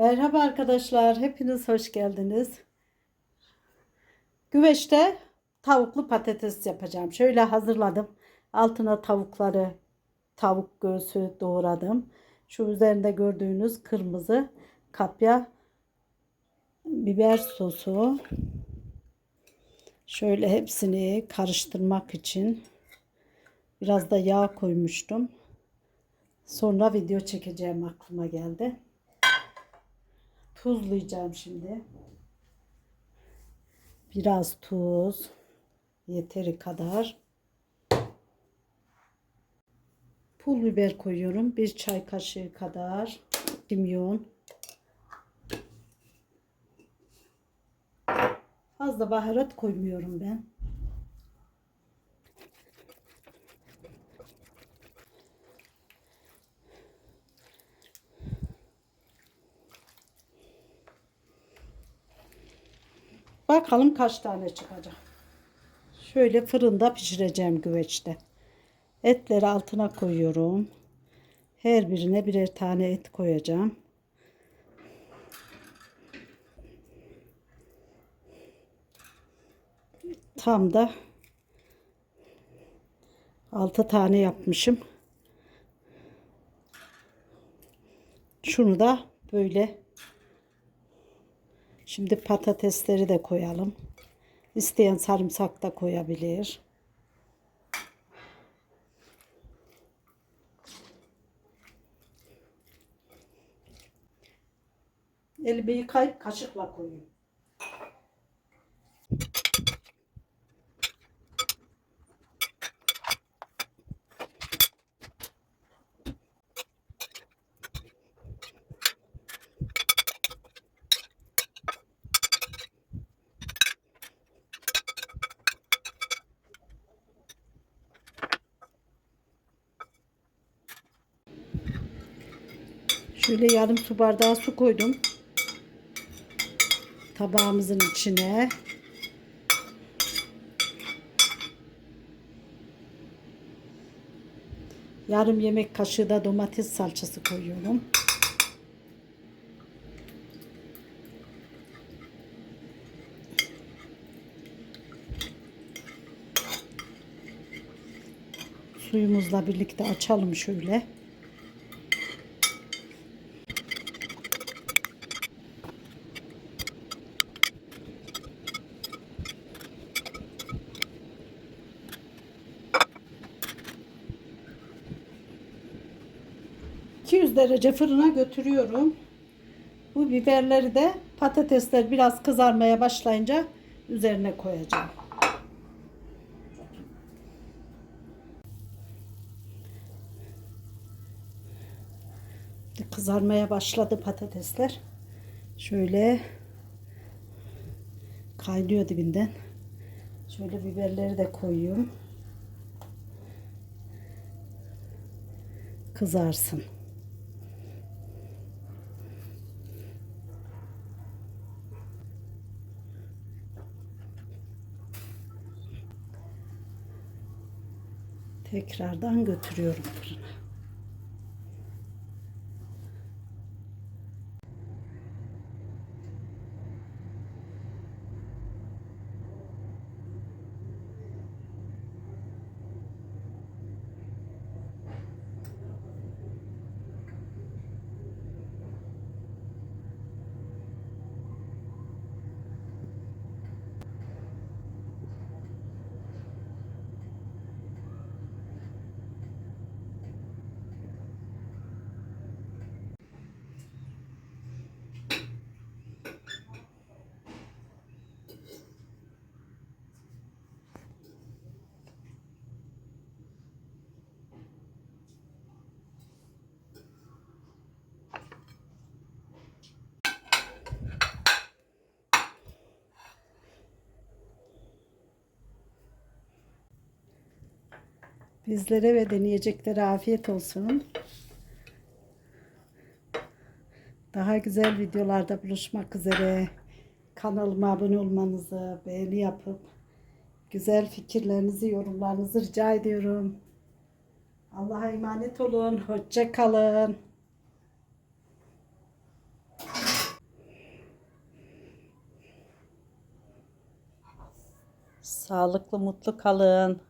Merhaba arkadaşlar, hepiniz hoş geldiniz. Güveçte tavuklu patates yapacağım. Şöyle hazırladım. Altına tavukları, tavuk göğsü doğradım. Şu üzerinde gördüğünüz kırmızı kapya biber sosu. Şöyle hepsini karıştırmak için biraz da yağ koymuştum. Sonra video çekeceğim aklıma geldi. Tuzlayacağım şimdi. Biraz tuz. Yeteri kadar. Pul biber koyuyorum. Bir çay kaşığı kadar. Kimyon. Fazla baharat koymuyorum ben. Bakalım kaç tane çıkacak. Şöyle fırında pişireceğim güveçte. Etleri altına koyuyorum. Her birine birer tane et koyacağım. Tam da 6 tane yapmışım. Şunu da böyle Şimdi patatesleri de koyalım. İsteyen sarımsak da koyabilir. Elimi yıkayıp kaşıkla koyayım. Şöyle yarım su bardağı su koydum. Tabağımızın içine. Yarım yemek kaşığı da domates salçası koyuyorum. Suyumuzla birlikte açalım şöyle. ...200 derece fırına götürüyorum. Bu biberleri de patatesler biraz kızarmaya başlayınca üzerine koyacağım. Kızarmaya başladı patatesler. Şöyle kaynıyor dibinden. Şöyle biberleri de koyuyorum. Kızarsın. Tekrardan götürüyorum fırına. Bizlere ve deneyeceklere afiyet olsun. Daha güzel videolarda buluşmak üzere. Kanalıma abone olmanızı, beğeni yapıp güzel fikirlerinizi, yorumlarınızı rica ediyorum. Allah'a emanet olun. Hoşça kalın. Sağlıklı, mutlu kalın.